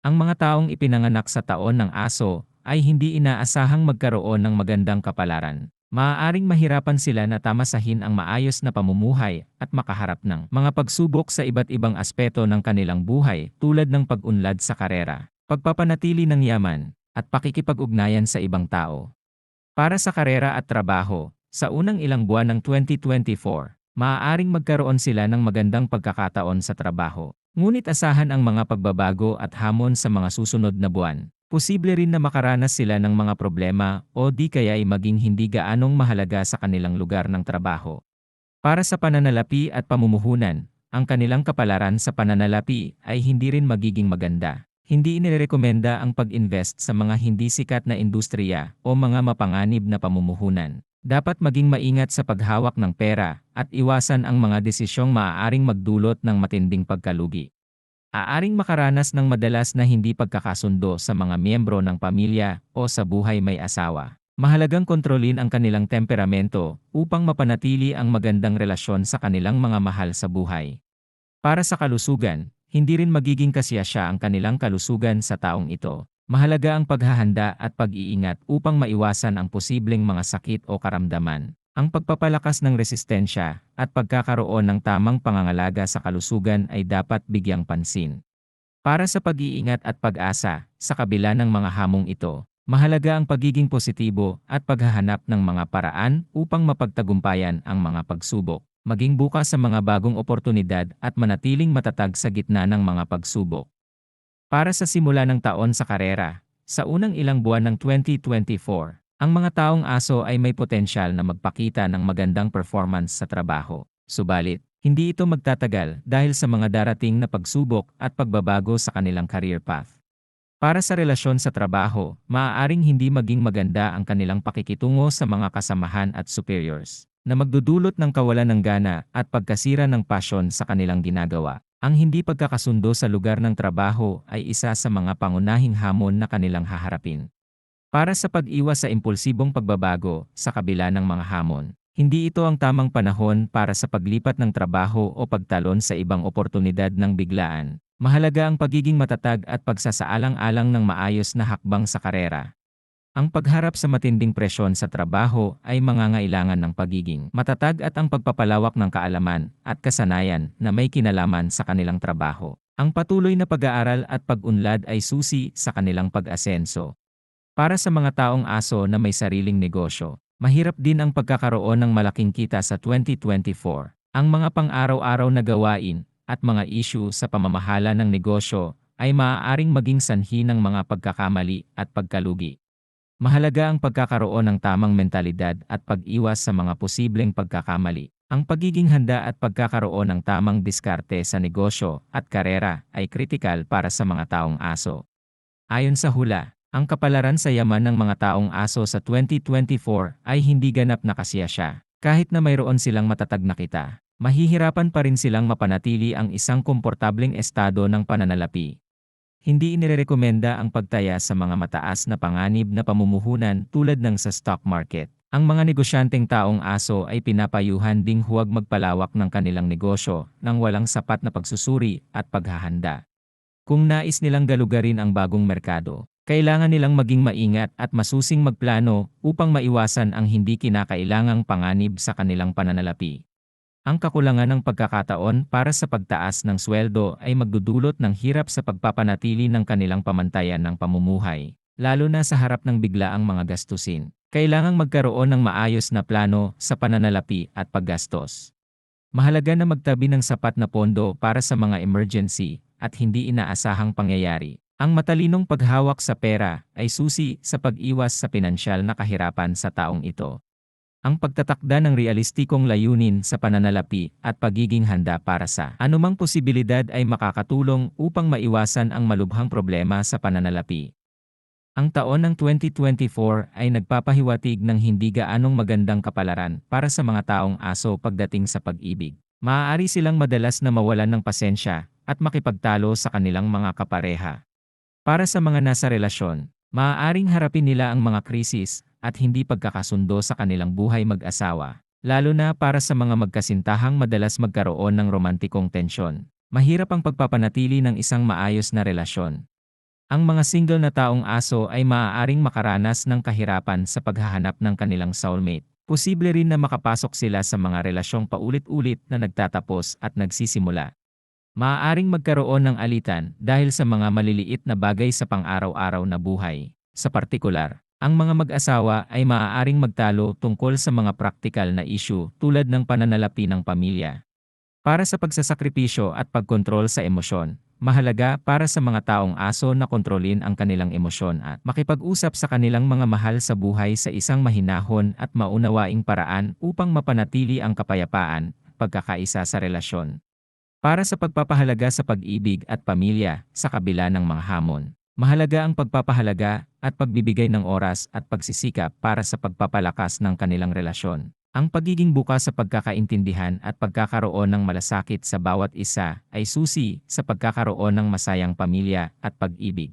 ang mga taong ipinanganak sa taon ng aso ay hindi inaasahang magkaroon ng magandang kapalaran. Maaaring mahirapan sila na tamasahin ang maayos na pamumuhay at makaharap ng mga pagsubok sa iba't ibang aspeto ng kanilang buhay tulad ng pag-unlad sa karera, pagpapanatili ng yaman, at pakikipag-ugnayan sa ibang tao. Para sa karera at trabaho, sa unang ilang buwan ng 2024, maaaring magkaroon sila ng magandang pagkakataon sa trabaho. Ngunit asahan ang mga pagbabago at hamon sa mga susunod na buwan. Posible rin na makaranas sila ng mga problema o di kaya ay maging hindi gaanong mahalaga sa kanilang lugar ng trabaho. Para sa pananalapi at pamumuhunan, ang kanilang kapalaran sa pananalapi ay hindi rin magiging maganda. Hindi inirekomenda ang pag-invest sa mga hindi sikat na industriya o mga mapanganib na pamumuhunan. Dapat maging maingat sa paghawak ng pera at iwasan ang mga desisyong maaaring magdulot ng matinding pagkalugi. Aaring makaranas ng madalas na hindi pagkakasundo sa mga miyembro ng pamilya o sa buhay may asawa. Mahalagang kontrolin ang kanilang temperamento upang mapanatili ang magandang relasyon sa kanilang mga mahal sa buhay. Para sa kalusugan, hindi rin magiging kasiyasya ang kanilang kalusugan sa taong ito. Mahalaga ang paghahanda at pag-iingat upang maiwasan ang posibleng mga sakit o karamdaman. Ang pagpapalakas ng resistensya at pagkakaroon ng tamang pangangalaga sa kalusugan ay dapat bigyang pansin. Para sa pag-iingat at pag-asa, sa kabila ng mga hamong ito, mahalaga ang pagiging positibo at paghahanap ng mga paraan upang mapagtagumpayan ang mga pagsubok, maging bukas sa mga bagong oportunidad at manatiling matatag sa gitna ng mga pagsubok. Para sa simula ng taon sa karera, sa unang ilang buwan ng 2024, ang mga taong aso ay may potensyal na magpakita ng magandang performance sa trabaho. Subalit, hindi ito magtatagal dahil sa mga darating na pagsubok at pagbabago sa kanilang career path. Para sa relasyon sa trabaho, maaaring hindi maging maganda ang kanilang pakikitungo sa mga kasamahan at superiors, na magdudulot ng kawalan ng gana at pagkasira ng pasyon sa kanilang ginagawa. Ang hindi pagkakasundo sa lugar ng trabaho ay isa sa mga pangunahing hamon na kanilang haharapin. Para sa pag-iwas sa impulsibong pagbabago sa kabila ng mga hamon, hindi ito ang tamang panahon para sa paglipat ng trabaho o pagtalon sa ibang oportunidad ng biglaan. Mahalaga ang pagiging matatag at pagsasaalang-alang ng maayos na hakbang sa karera. Ang pagharap sa matinding presyon sa trabaho ay mangangailangan ng pagiging matatag at ang pagpapalawak ng kaalaman at kasanayan na may kinalaman sa kanilang trabaho. Ang patuloy na pag-aaral at pag-unlad ay susi sa kanilang pag-asenso. Para sa mga taong aso na may sariling negosyo, mahirap din ang pagkakaroon ng malaking kita sa 2024. Ang mga pang-araw-araw na gawain at mga issue sa pamamahala ng negosyo ay maaaring maging sanhi ng mga pagkakamali at pagkalugi. Mahalaga ang pagkakaroon ng tamang mentalidad at pag-iwas sa mga posibleng pagkakamali. Ang pagiging handa at pagkakaroon ng tamang diskarte sa negosyo at karera ay kritikal para sa mga taong aso. Ayon sa hula, ang kapalaran sa yaman ng mga taong aso sa 2024 ay hindi ganap na kasiyasya. Kahit na mayroon silang matatag na kita, mahihirapan pa rin silang mapanatili ang isang komportableng estado ng pananalapi. Hindi inirekomenda ang pagtaya sa mga mataas na panganib na pamumuhunan tulad ng sa stock market. Ang mga negosyanteng taong aso ay pinapayuhan ding huwag magpalawak ng kanilang negosyo nang walang sapat na pagsusuri at paghahanda. Kung nais nilang galugarin ang bagong merkado, kailangan nilang maging maingat at masusing magplano upang maiwasan ang hindi kinakailangang panganib sa kanilang pananalapi. Ang kakulangan ng pagkakataon para sa pagtaas ng sweldo ay magdudulot ng hirap sa pagpapanatili ng kanilang pamantayan ng pamumuhay, lalo na sa harap ng biglaang mga gastusin. Kailangang magkaroon ng maayos na plano sa pananalapi at paggastos. Mahalaga na magtabi ng sapat na pondo para sa mga emergency at hindi inaasahang pangyayari. Ang matalinong paghawak sa pera ay susi sa pag-iwas sa pinansyal na kahirapan sa taong ito. Ang pagtatakda ng realistikong layunin sa pananalapi at pagiging handa para sa anumang posibilidad ay makakatulong upang maiwasan ang malubhang problema sa pananalapi. Ang taon ng 2024 ay nagpapahiwatig ng hindi gaanong magandang kapalaran para sa mga taong aso pagdating sa pag-ibig. Maaari silang madalas na mawalan ng pasensya at makipagtalo sa kanilang mga kapareha. Para sa mga nasa relasyon, maaaring harapin nila ang mga krisis at hindi pagkakasundo sa kanilang buhay mag-asawa, lalo na para sa mga magkasintahang madalas magkaroon ng romantikong tensyon. Mahirap ang pagpapanatili ng isang maayos na relasyon. Ang mga single na taong aso ay maaaring makaranas ng kahirapan sa paghahanap ng kanilang soulmate. Posible rin na makapasok sila sa mga relasyong paulit-ulit na nagtatapos at nagsisimula. Maaaring magkaroon ng alitan dahil sa mga maliliit na bagay sa pang-araw-araw na buhay. Sa partikular, ang mga mag-asawa ay maaaring magtalo tungkol sa mga praktikal na issue tulad ng pananalapi ng pamilya. Para sa pagsasakripisyo at pagkontrol sa emosyon, mahalaga para sa mga taong aso na kontrolin ang kanilang emosyon at makipag-usap sa kanilang mga mahal sa buhay sa isang mahinahon at maunawaing paraan upang mapanatili ang kapayapaan, pagkakaisa sa relasyon. Para sa pagpapahalaga sa pag-ibig at pamilya sa kabila ng mga hamon, mahalaga ang pagpapahalaga at pagbibigay ng oras at pagsisikap para sa pagpapalakas ng kanilang relasyon. Ang pagiging bukas sa pagkakaintindihan at pagkakaroon ng malasakit sa bawat isa ay susi sa pagkakaroon ng masayang pamilya at pag-ibig.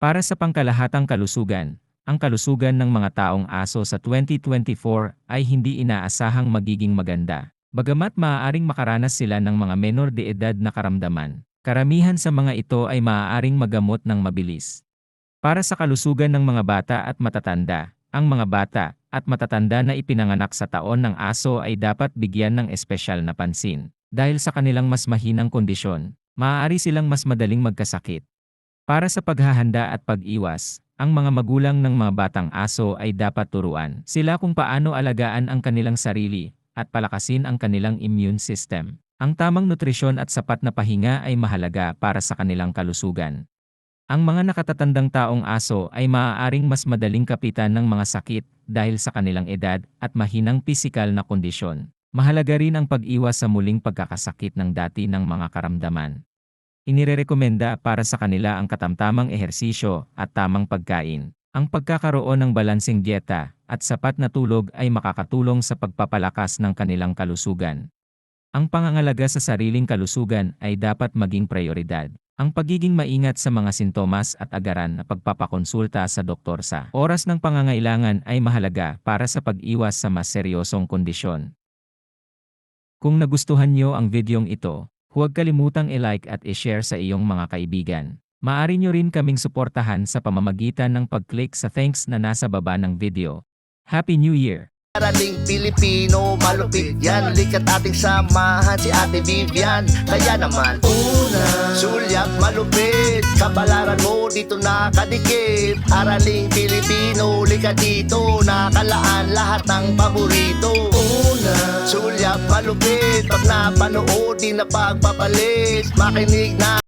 Para sa pangkalahatang kalusugan, ang kalusugan ng mga taong aso sa 2024 ay hindi inaasahang magiging maganda. Bagamat maaaring makaranas sila ng mga menor de edad na karamdaman, karamihan sa mga ito ay maaaring magamot ng mabilis. Para sa kalusugan ng mga bata at matatanda, ang mga bata at matatanda na ipinanganak sa taon ng aso ay dapat bigyan ng espesyal na pansin. Dahil sa kanilang mas mahinang kondisyon, maaari silang mas madaling magkasakit. Para sa paghahanda at pag-iwas, ang mga magulang ng mga batang aso ay dapat turuan sila kung paano alagaan ang kanilang sarili at palakasin ang kanilang immune system. Ang tamang nutrisyon at sapat na pahinga ay mahalaga para sa kanilang kalusugan. Ang mga nakatatandang taong aso ay maaaring mas madaling kapitan ng mga sakit dahil sa kanilang edad at mahinang pisikal na kondisyon. Mahalaga rin ang pag-iwas sa muling pagkakasakit ng dati ng mga karamdaman. Inirerekomenda para sa kanila ang katamtamang ehersisyo at tamang pagkain. Ang pagkakaroon ng balansing dieta at sapat na tulog ay makakatulong sa pagpapalakas ng kanilang kalusugan. Ang pangangalaga sa sariling kalusugan ay dapat maging prioridad. Ang pagiging maingat sa mga sintomas at agaran na pagpapakonsulta sa doktor sa oras ng pangangailangan ay mahalaga para sa pag-iwas sa mas seryosong kondisyon. Kung nagustuhan niyo ang videong ito, huwag kalimutang i-like at i-share sa iyong mga kaibigan. Maari nyo rin kaming suportahan sa pamamagitan ng pag-click sa thanks na nasa baba ng video. Happy New Year! Araling Pilipino, malupit yan. Likat ating samahan si Ate Vivian. Kaya naman Una Sulyap malupit. Kabalaran mo dito nakadikit. Araling Pilipino, likat dito. Nakalaan lahat ng paborito. Una Sulyap malupit. Pag napanood, di na pagpapalit. Makinig na